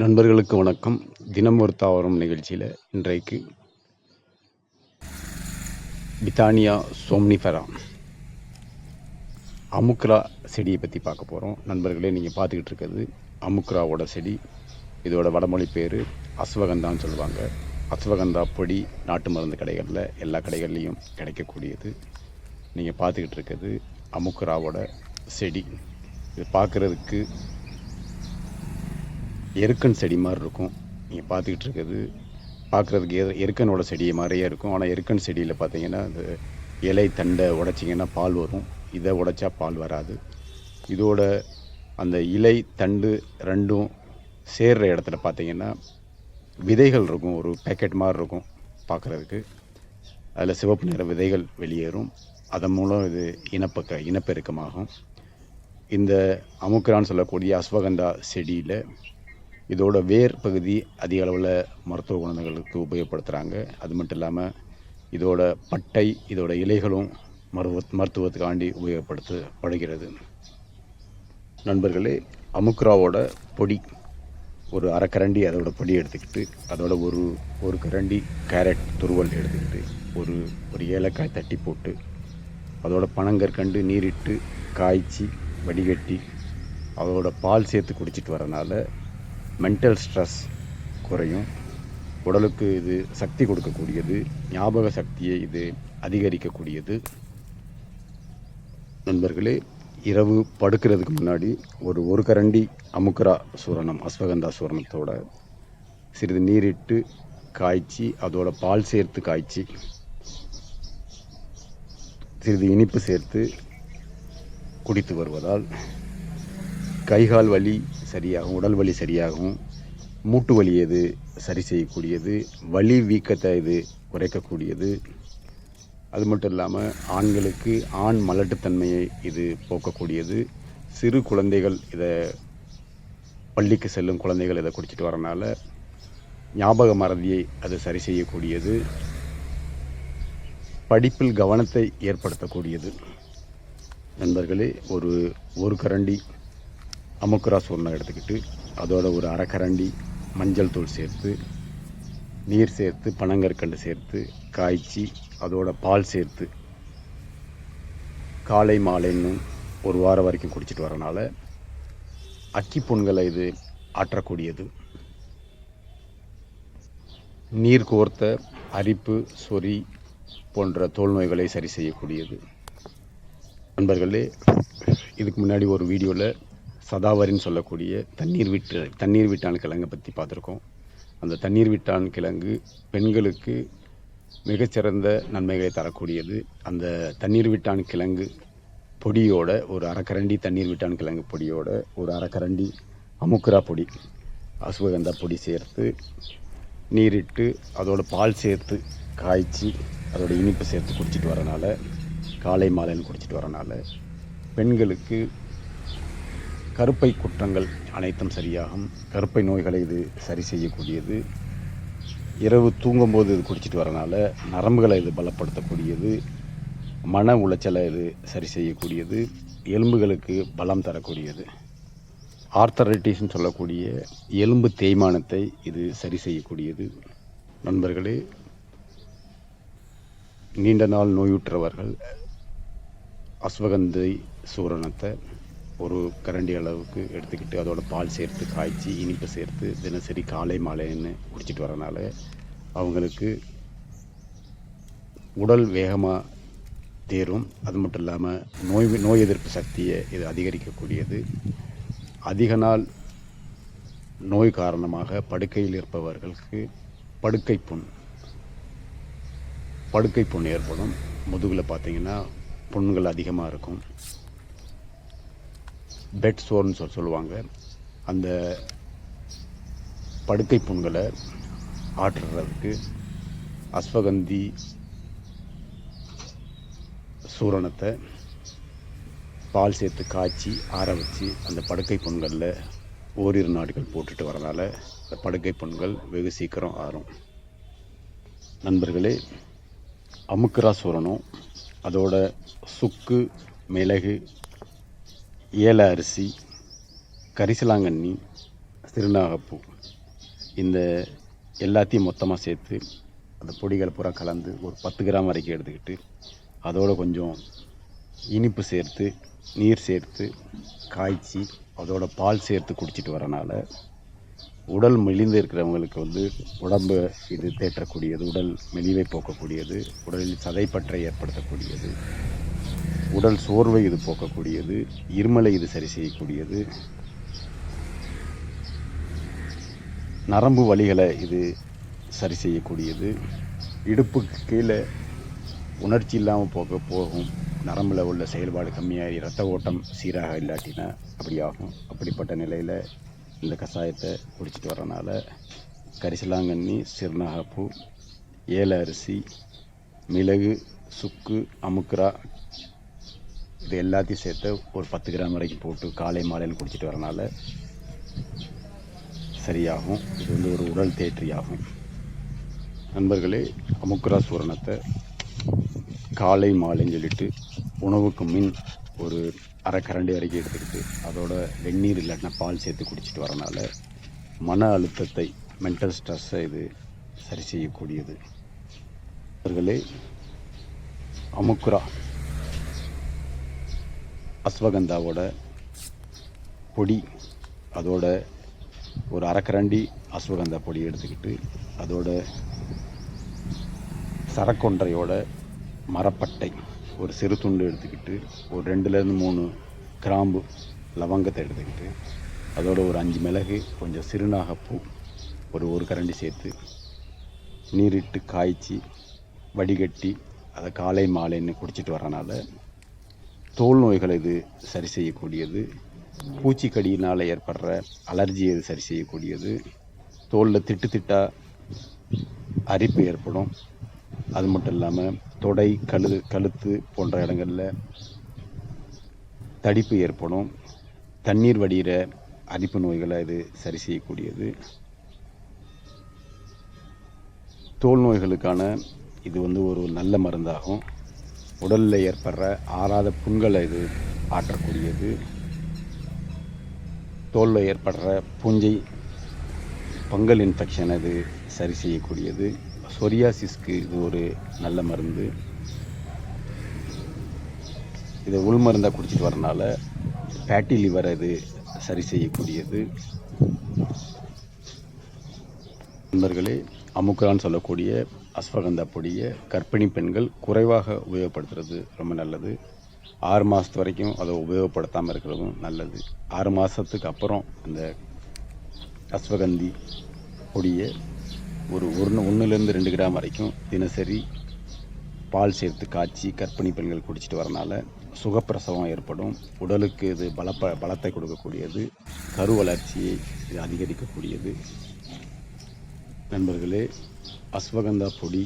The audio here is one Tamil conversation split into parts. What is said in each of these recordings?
நண்பர்களுக்கு வணக்கம். தினம் ஒரு தாவரம் நிகழ்ச்சியில் இன்றைக்கு பித்தானியா சோம்னிஃபெரா. அமுக்ரா செடியை பற்றி பார்க்க போகிறோம் நண்பர்களே நீங்கள் பார்த்துக்கிட்டு இருக்கிறது அமுக்ராவோட செடி. இதோட வடமொழி பேர் அஸ்வகந்தான்னு சொல்லுவாங்க. அஸ்வகந்தா பொடி நாட்டு மருந்து கடைகளில் எல்லா கடைகள்லேயும் கிடைக்கக்கூடியது. நீங்கள் பார்த்துக்கிட்டு இருக்கிறது அமுக்ராவோட செடி. இது பார்க்குறதுக்கு எருக்கன் செடி மாதிரி இருக்கும். நீங்கள் பார்த்துக்கிட்டு இருக்கிறது பார்க்குறதுக்கு எ எருக்கனோட செடி மாதிரியே இருக்கும். ஆனால் எருக்கன் செடியில் பார்த்தீங்கன்னா அந்த இலை தண்டை உடைச்சிங்கன்னா பால் வரும். இதை உடைச்சா பால் வராது. இதோட அந்த இலை தண்டு ரெண்டும் சேர்ற இடத்துல பார்த்தீங்கன்னா விதைகள் இருக்கும். ஒரு பேக்கெட் மாதிரி இருக்கும் பார்க்குறதுக்கு. அதில் சிவப்பு நிற விதைகள் வெளியேறும். அதன் மூலம் இது இனப்பக்க இனப்பெருக்கமாகும். இந்த அமுக்கரான்னு சொல்லக்கூடிய அஸ்வகந்தா செடியில் இதோட வேர் பகுதி அதிக அளவில் மருத்துவ குணங்களுக்கு உபயோகப்படுத்துகிறாங்க அது மட்டும் இல்லாமல் இதோட பட்டை இதோட இலைகளும் மருத்துவ மருத்துவத்துக்காண்டி உபயோகப்படுத்தப்படுகிறது நண்பர்களே அமுக்ராவோட பொடி ஒரு அரை கரண்டி அதோட பொடி எடுத்துக்கிட்டு அதோட ஒரு ஒரு கரண்டி கேரட் துருவல் எடுத்துக்கிட்டு ஒரு ஒரு ஏலக்காய் தட்டி போட்டு அதோட பனங்கற்கண்டு நீரிட்டு காய்ச்சி வடிகட்டி அதோட பால் சேர்த்து குடிச்சிட்டு வரனால மென்டல் ஸ்ட்ரெஸ் குறையும். உடலுக்கு இது சக்தி கொடுக்கக்கூடியது. ஞாபக சக்தியை இது அதிகரிக்கக்கூடியது. நண்பர்களே இரவு படுக்கிறதுக்கு முன்னாடி ஒரு ஒரு கரண்டி அமுக்கரா சூரணம் அஸ்வகந்தா சூரணத்தோட சிறிது நீரிட்டு காய்ச்சி அதோட பால் சேர்த்து காய்ச்சி சிறிது இனிப்பு சேர்த்து குடித்து வருவதால் கைகால் வலி சரியாகும் உடல் வலி சரியாகும் மூட்டு வலி இது சரி செய்யக்கூடியது வலி வீக்கத்தை இது குறைக்கக்கூடியது. அது மட்டும் இல்லாமல் ஆண்களுக்கு ஆண் மலட்டுத்தன்மையை இது போக்கக்கூடியது. சிறு குழந்தைகள் இதை பள்ளிக்கு செல்லும் குழந்தைகள் இதை குடிச்சிட்டு வரனால ஞாபக மறதியை அது சரி செய்யக்கூடியது. படிப்பில் கவனத்தை ஏற்படுத்தக்கூடியது. நண்பர்களே ஒரு ஒரு கரண்டி அமுக்குரா சூர்ணம் எடுத்துக்கிட்டு அதோட ஒரு அரை கரண்டி மஞ்சள் தூள் சேர்த்து நீர் சேர்த்து பனங்கற்கண்டு சேர்த்து காய்ச்சி அதோட பால் சேர்த்து காலை மாலைன்னு ஒரு வாரம் வரைக்கும் குடிச்சிட்டு வரனால அக்கி புண்களை இது ஆற்றக்கூடியது. நீர் கோர்த்த அரிப்பு சொறி போன்ற தோல் நோய்களை சரி செய்யக்கூடியது. நண்பர்களே இதுக்கு முன்னாடி ஒரு வீடியோவில் சதாவரின்னு சொல்லக்கூடிய தண்ணீர் விட்டு தண்ணீர் விட்டான் கிழங்கை பற்றி பார்த்துருக்கோம். அந்த தண்ணீர் விட்டான் கிழங்கு பெண்களுக்கு மிகச்சிறந்த நன்மைகளை தரக்கூடியது. அந்த தண்ணீர் விட்டான் கிழங்கு பொடியோட ஒரு அரைக்கரண்டி தண்ணீர் விட்டான் கிழங்கு பொடியோட ஒரு அரைக்கரண்டி அமுக்குரா பொடி அசுவகந்தா பொடி சேர்த்து நீரிட்டு அதோட பால் சேர்த்து காய்ச்சி அதோட இனிப்பு சேர்த்து குடிச்சிட்டு வரனால காலை மாலைன்னு குடிச்சிட்டு வரனால பெண்களுக்கு கருப்பை குற்றங்கள் அனைத்தும் சரியாகும். கருப்பை நோய்களை இது சரி செய்யக்கூடியது. இரவு தூங்கும்போது இது குடிச்சிட்டு வரனால நரம்புகளை இது பலப்படுத்தக்கூடியது. மன உளைச்சலை இது சரி செய்யக்கூடியது. எலும்புகளுக்கு பலம் தரக்கூடியது. ஆர்த்தரைட்டிஸ்ன்னு சொல்லக்கூடிய எலும்பு தேய்மானத்தை இது சரி செய்யக்கூடியது. நண்பர்களே நீண்ட நாள் நோயுற்றவர்கள் அஸ்வகந்தை சூரணத்தை ஒரு கரண்டி அளவுக்கு எடுத்துக்கிட்டு அதோட பால் சேர்த்து காய்ச்சி இனிப்பு சேர்த்து தினசரி காலை மாலைன்னு குடிச்சிட்டு வரனால அவங்களுக்கு உடல் வேகமாக தேரும். அது மட்டும் இல்லாமல் நோய் நோய் எதிர்ப்பு சக்தியை இது அதிகரிக்கக்கூடியது. அதிக நாள் நோய் காரணமாக படுக்கையில் இருப்பவர்களுக்கு படுக்கை புண் படுக்கை புண் ஏற்படும். முதுகில் பார்த்தீங்கன்னா புண்கள் அதிகமாக இருக்கும். பெட் சோர்னு சொல்லி சொல்லுவாங்க. அந்த படுக்கை புண்களை ஆற்றுறதுக்கு அஸ்வகந்தி சூரணத்தை பால் சேர்த்து காய்ச்சி ஆற வச்சு அந்த படுக்கை புண்களில் ஓரிரு நாடுகள் போட்டுட்டு வரனால அந்த படுக்கை புண்கள் வெகு சீக்கிரம் ஆறும். நண்பர்களே அமுக்குரா சூரணம் அதோட சுக்கு மிளகு ஏல அரிசி கரிசலாங்கண்ணி சிறுநாகப்பூ இந்த எல்லாத்தையும் மொத்தமாக சேர்த்து அந்த பொடிகளை பூரா கலந்து ஒரு பத்து கிராம் வரைக்கும் எடுத்துக்கிட்டு அதோடு கொஞ்சம் இனிப்பு சேர்த்து நீர் சேர்த்து காய்ச்சி அதோட பால் சேர்த்து குடிச்சிட்டு வரனால உடல் மெலிந்து இருக்கிறவங்களுக்கு வந்து உடம்பு இது தேற்றக்கூடியது உடல் மெலிவை போக்கக்கூடியது உடலில் சதைப்பற்றை ஏற்படுத்தக்கூடியது. உடல் சோர்வை இது போக்கக்கூடியது இருமலை இது சரி செய்யக்கூடியது. நரம்பு வலிகளை இது சரி செய்யக்கூடியது. இடுப்புக்கு கீழே உணர்ச்சி இல்லாமல் போக போகும். நரம்பில் உள்ள செயல்பாடு கம்மியாகி ரத்த ஓட்டம் சீராக இல்லாட்டினா அப்படி ஆகும். அப்படிப்பட்ட நிலையில் இந்த கஷாயத்தை குடிச்சிட்டு வரனால கரிசலாங்கண்ணி சிறுநாகப்பூ ஏல அரிசி மிளகு சுக்கு அமுக்ரா இது எல்லாத்தையும் சேர்த்து ஒரு பத்து கிராம் வரைக்கும் போட்டு காலை மாலையில் குடிச்சிட்டு வரனால சரியாகும். இது வந்து ஒரு உடல் தேற்றியாகும். நண்பர்களே அமுக்குரா சூரணத்தை காலை மாலைன்னு சொல்லிட்டு உணவுக்கு மின் ஒரு அரை கரண்டி வரைக்கும் எடுத்துக்கிட்டு அதோட வெந்நீர் இல்லாட்டினா பால் சேர்த்து குடிச்சிட்டு வரனால மன அழுத்தத்தை மென்டல் ஸ்ட்ரெஸ்ஸை இது சரி செய்யக்கூடியது. அவர்களே அமுக்குரா அஸ்வகந்தாவோட பொடி அதோட ஒரு அரைக்கரண்டி அஸ்வகந்தா பொடி எடுத்துக்கிட்டு அதோட சரக்கொன்றையோட மரப்பட்டை ஒரு சிறு துண்டு எடுத்துக்கிட்டு ஒரு ரெண்டுலேருந்து மூணு கிராம்பு லவங்கத்தை எடுத்துக்கிட்டு அதோட ஒரு அஞ்சு மிளகு கொஞ்சம் சிறுநாகப்பூ ஒரு ஒரு கரண்டி சேர்த்து நீரிட்டு காய்ச்சி வடிகட்டி அதை காலை மாலைன்னு குடிச்சிட்டு வரனால தோல் நோய்களை இது சரி செய்யக்கூடியது? பூச்சிக்கடியினால் ஏற்படுற அலர்ஜியை இது சரி செய்யக்கூடியது? தோலில் திட்டு திட்டா அரிப்பு ஏற்படும். அது மட்டும் இல்லாமல் தொடை கழு கழுத்து போன்ற இடங்களில் தடிப்பு ஏற்படும். தண்ணீர் வடிகிற அரிப்பு நோய்களை இது சரி செய்யக்கூடியது. தோல் நோய்களுக்கான இது வந்து ஒரு நல்ல மருந்தாகும். உடலில் ஏற்படுற ஆறாத புண்களை இது ஆற்றக்கூடியது. தோலில் ஏற்படுற பூஞ்சை பங்கல் இன்ஃபெக்ஷன் இது சரி செய்யக்கூடியது. சொரியாசிஸ்க்கு இது ஒரு நல்ல மருந்து. இதை உள் மருந்தாக குடிச்சிட்டு வரனால ஃபேட்டி லிவர் இது சரி செய்யக்கூடியது. நண்பர்களே அமுக்குரான்னு சொல்லக்கூடிய அஸ்வகந்தா பொடியை கர்ப்பிணி பெண்கள் குறைவாக உபயோகப்படுத்துறது ரொம்ப நல்லது. ஆறு மாதத்து வரைக்கும் அதை உபயோகப்படுத்தாமல் இருக்கிறதும் நல்லது. ஆறு மாதத்துக்கு அப்புறம் அந்த அஸ்வகந்தி பொடியை ஒரு ஒன்று ஒன்றுலேருந்து ரெண்டு கிராம் வரைக்கும் தினசரி பால் சேர்த்து காய்ச்சி கர்ப்பிணி பெண்கள் குடிச்சிட்டு வரனால சுகப்பிரசவம் ஏற்படும். உடலுக்கு இது பலப்ப பலத்தை கொடுக்கக்கூடியது. கரு வளர்ச்சியை இது அதிகரிக்கக்கூடியது. நண்பர்களே அஸ்வகந்தா பொடி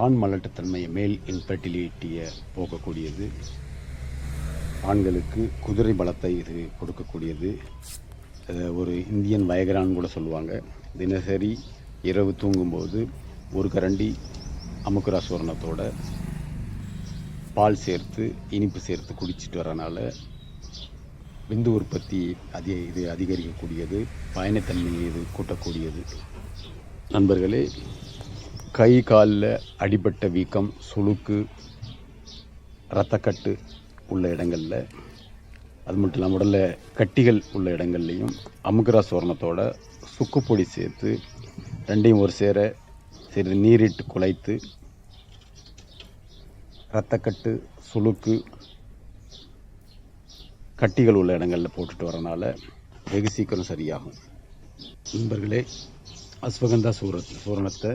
ஆண் மலட்டுத்தன்மையை மேல் இன்ஃபர்டிலிட்டியை போக்கக்கூடியது ஆண்களுக்கு குதிரை பலத்தை இது கொடுக்கக்கூடியது. ஒரு இந்தியன் வயகரான்னு கூட சொல்லுவாங்க. தினசரி இரவு தூங்கும்போது ஒரு கரண்டி அமுக்குரா சூரணத்தோட பால் சேர்த்து இனிப்பு சேர்த்து குடிச்சிட்டு வரனால விந்து உற்பத்தி அதிக இது அதிகரிக்கக்கூடியது. பயணத்தன்மையை இது கூட்டக்கூடியது. நண்பர்களே கை காலில் அடிபட்ட வீக்கம் சுளுக்கு இரத்தக்கட்டு உள்ள இடங்களில் அது மட்டும் இல்லாமல் உடலில் கட்டிகள் உள்ள இடங்கள்லையும் அமுகரா சோரணத்தோட சுக்குப்பொடி சேர்த்து ரெண்டையும் ஒரு சேர சிறிது நீரிட்டு குலைத்து இரத்தக்கட்டு சுளுக்கு கட்டிகள் உள்ள இடங்களில் போட்டுட்டு வரனால வெகு சீக்கிரம் சரியாகும். நண்பர்களே அஸ்வகந்தா சூர சூரணத்தை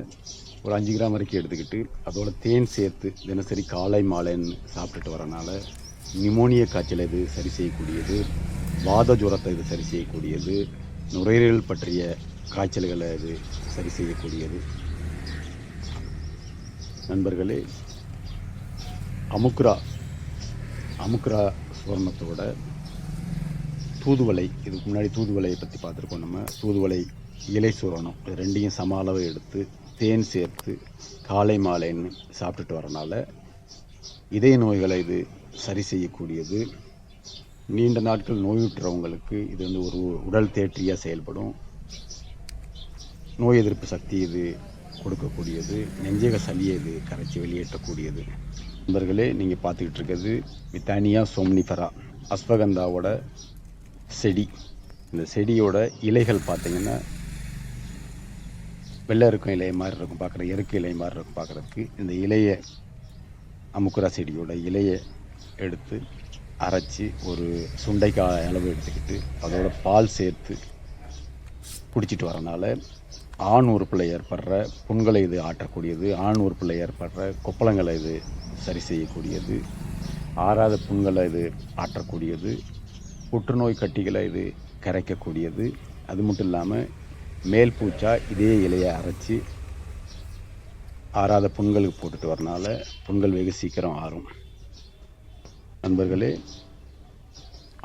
ஒரு அஞ்சு கிராம் வரைக்கும் எடுத்துக்கிட்டு அதோட தேன் சேர்த்து தினசரி காலை மாலைன்னு சாப்பிட்டுட்டு வரனால நிமோனிய காய்ச்சலை இது சரி செய்யக்கூடியது வாத ஜுரத்தை இது சரி செய்யக்கூடியது நுரையீரல் பற்றிய காய்ச்சல்களை இது சரி செய்யக்கூடியது. நண்பர்களே அமுக்ரா அமுக்ரா சுவர்ணத்தோட தூதுவளை இதுக்கு முன்னாடி தூதுவளையை பற்றி பார்த்துருக்கோம் நம்ம. தூதுவளை இலை சூரணம் இது ரெண்டையும் சம அளவு எடுத்து தேன் சேர்த்து காலை மாலைன்னு சாப்பிட்டுட்டு வரனால இதய நோய்களை இது சரி செய்யக்கூடியது. நீண்ட நாட்கள் நோயுற்றவங்களுக்கு இது வந்து ஒரு உடல் தேற்றியாக செயல்படும். நோய் எதிர்ப்பு சக்தி இது கொடுக்கக்கூடியது. நெஞ்சக சளியை இது கரைச்சி வெளியேற்றக்கூடியது. நண்பர்களே நீங்கள் பார்த்துக்கிட்டு இருக்கிறது மித்தானியா சோம்னிஃபரா அஸ்வகந்தாவோட செடி. இந்த செடியோட இலைகள் பார்த்தீங்கன்னா வெள்ளை இருக்கும் இலை மாதிரி இருக்கும் பார்க்குற எருக்கு இலை மாதிரி இருக்கும் பார்க்குறதுக்கு இந்த இலையை அமுக்குரா செடியோட இலையை எடுத்து அரைச்சி ஒரு சுண்டைக்காய் அளவு எடுத்துக்கிட்டு அதோட பால் சேர்த்து குடிச்சிட்டு வரனால ஆண் உறுப்பில் ஏற்படுற புண்களை இது ஆற்றக்கூடியது ஆண் உறுப்பில் ஏற்படுற கொப்பளங்களை இது சரி செய்யக்கூடியது ஆறாத புண்களை இது ஆற்றக்கூடியது புற்றுநோய் கட்டிகளை இது கரைக்கக்கூடியது. அது மட்டும் இல்லாமல் மேல் பூச்சா இதே இலையை அரைச்சி ஆறாத புண்களுக்கு போட்டுட்டு வரனால புண்கள் வெகு சீக்கிரம் ஆறும். நண்பர்களே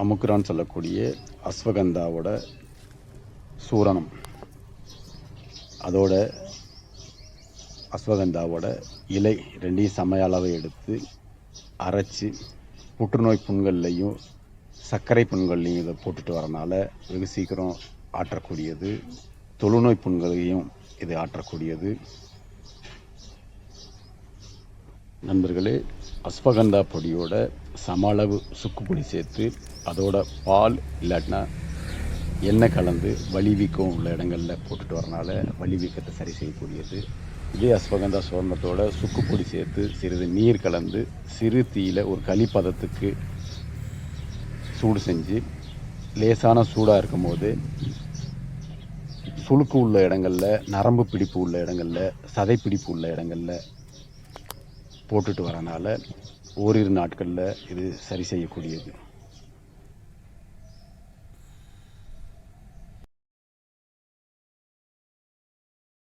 அமுக்குரான்னு சொல்லக்கூடிய அஸ்வகந்தாவோட சூரணம். அதோட அஸ்வகந்தாவோட இலை ரெண்டையும் சமையளவை அளவை எடுத்து அரைச்சி புற்றுநோய் புண்கள்லையும் சர்க்கரை புண்கள்லையும் இதை போட்டுட்டு வரனால வெகு சீக்கிரம் ஆற்றக்கூடியது. தொழுநோய் புண்களையும் இது ஆற்றக்கூடியது. நண்பர்களே அஸ்வகந்தா பொடியோட சம அளவு சுக்கு பொடி சேர்த்து அதோட பால் இல்லாட்டினா எண்ணெய் கலந்து வலி வீக்கம் உள்ள இடங்களில் போட்டுட்டு வரனால வலி வீக்கத்தை சரி செய்யக்கூடியது. இதே அஸ்வகந்தா சோர்ணத்தோட சுக்கு பொடி சேர்த்து சிறிது நீர் கலந்து சிறு தீயில் ஒரு களிப்பதத்துக்கு சூடு செஞ்சு லேசான சூடாக இருக்கும்போது சுழுக்கு உள்ள இடங்களில் நரம்பு பிடிப்பு உள்ள இடங்களில் சதை பிடிப்பு உள்ள இடங்களில் போட்டுட்டு வரனால ஓரிரு நாட்களில் இது சரி செய்யக்கூடியது.